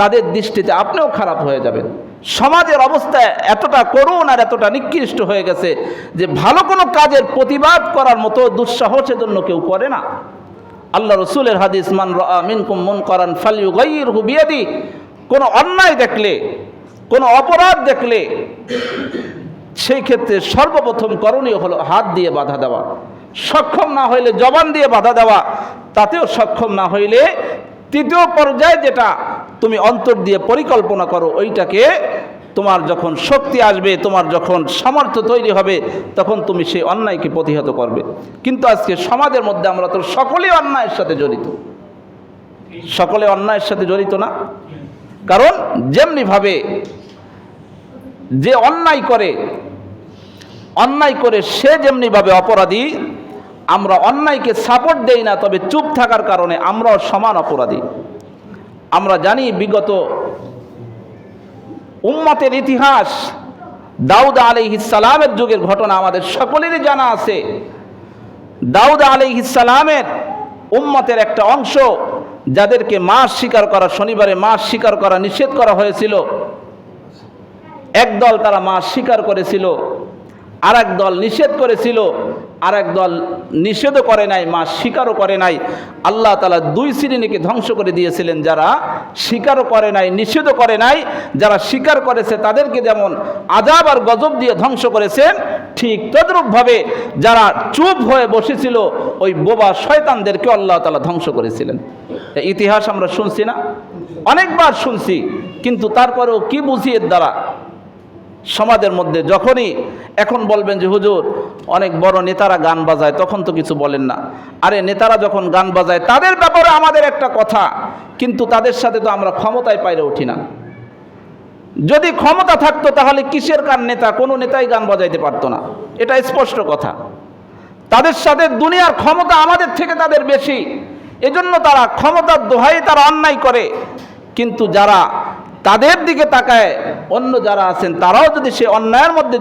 তাদের দৃষ্টিতে আপনিও খারাপ হয়ে যাবেন। সমাজের অবস্থা এতটা করুণ আর এতটা নিকৃষ্ট হয়ে গেছে যে ভালো কোনো কাজের প্রতিবাদ করার মতো দুঃসাহসের জন্য কেউ করে না। আল্লাহ রসুলের হাদিস, মান মিনকুম মন করান ফালিউ গাইর হুবিয়াদি কোনো অন্যায় দেখলে, কোনো অপরাধ দেখলে, সেই ক্ষেত্রে সর্বপ্রথম করণীয় হলো হাত দিয়ে বাধা দেওয়া। সক্ষম না হইলে জবান দিয়ে বাধা দেওয়া। তাতেও সক্ষম না হইলে তৃতীয় পর্যায়ে যেটা তুমি অন্তর দিয়ে পরিকল্পনা করো, ওইটাকে তোমার যখন শক্তি আসবে, তোমার যখন সামর্থ্য তৈরি হবে, তখন তুমি সেই অন্যায়কে প্রতিহত করবে। কিন্তু আজকে সমাজের মধ্যে আমরা তো সকলেই অন্যায়ের সাথে জড়িত। সকলে অন্যায়ের সাথে জড়িত না। কারণ যেমনিভাবে যে অন্যায় করে অন্যায় করে সে যেমনিভাবে অপরাধী, আমরা অন্যায়কে সাপোর্ট দেই না, তবে চুপ থাকার কারণে আমরাও সমান অপরাধী। আমরা জানি বিগত উম্মতের ইতিহাস, দাউদ আলী ইসালামের যুগের ঘটনা আমাদের সকলেরই জানা আছে। দাউদ আলী ইসালামের উম্মতের একটা অংশ যাদেরকে মাস শিকার করা, শনিবারে মাস শিকার করা নিষেধ করা হয়েছিল। একদল তারা মাছ শিকার করেছিল আর দল নিষেধ করেছিল। আর এক দল নিষেধও করে নাই, মা স্বীকারও করে নাই। আল্লাহ তালা দুই শ্রেণীকে ধ্বংস করে দিয়েছিলেন যারা স্বীকারও করে নাই, নিষেধও করে নাই। যারা স্বীকার করেছে তাদেরকে যেমন আজাব আর গজব দিয়ে ধ্বংস করেছেন ঠিক তদ্রূপভাবে যারা চুপ হয়ে বসেছিল, ওই বোবা শয়তানদেরকে আল্লাহ তালা ধ্বংস করেছিলেন। ইতিহাস আমরা শুনছি না? অনেকবার শুনছি, কিন্তু তারপরেও কি বুঝি এর দ্বারা? সমাজের মধ্যে যখনই এখন বলবেন যে, হুজুর অনেক বড় নেতারা গান বাজায়, তখন তো কিছু বলেন না। আরে নেতারা যখন গান বাজায়, তাদের ব্যাপারে আমাদের একটা কথা, কিন্তু তাদের সাথে তো আমরা ক্ষমতায় পাইরে উঠি না। যদি ক্ষমতা থাকতো, তাহলে কিসের গান নেতা? কোনো নেতাই গান বাজাইতে পারতো না। এটা স্পষ্ট কথা। তাদের সাথে দুনিয়ার ক্ষমতা আমাদের থেকে তাদের বেশি। এজন্য তারা ক্ষমতার দোহাই তারা অন্যায় করে। কিন্তু যারা তাদের দিকে তাকায়, অন্য যারা আছেন, তারাও যদি সে অন্যায়ের মধ্যে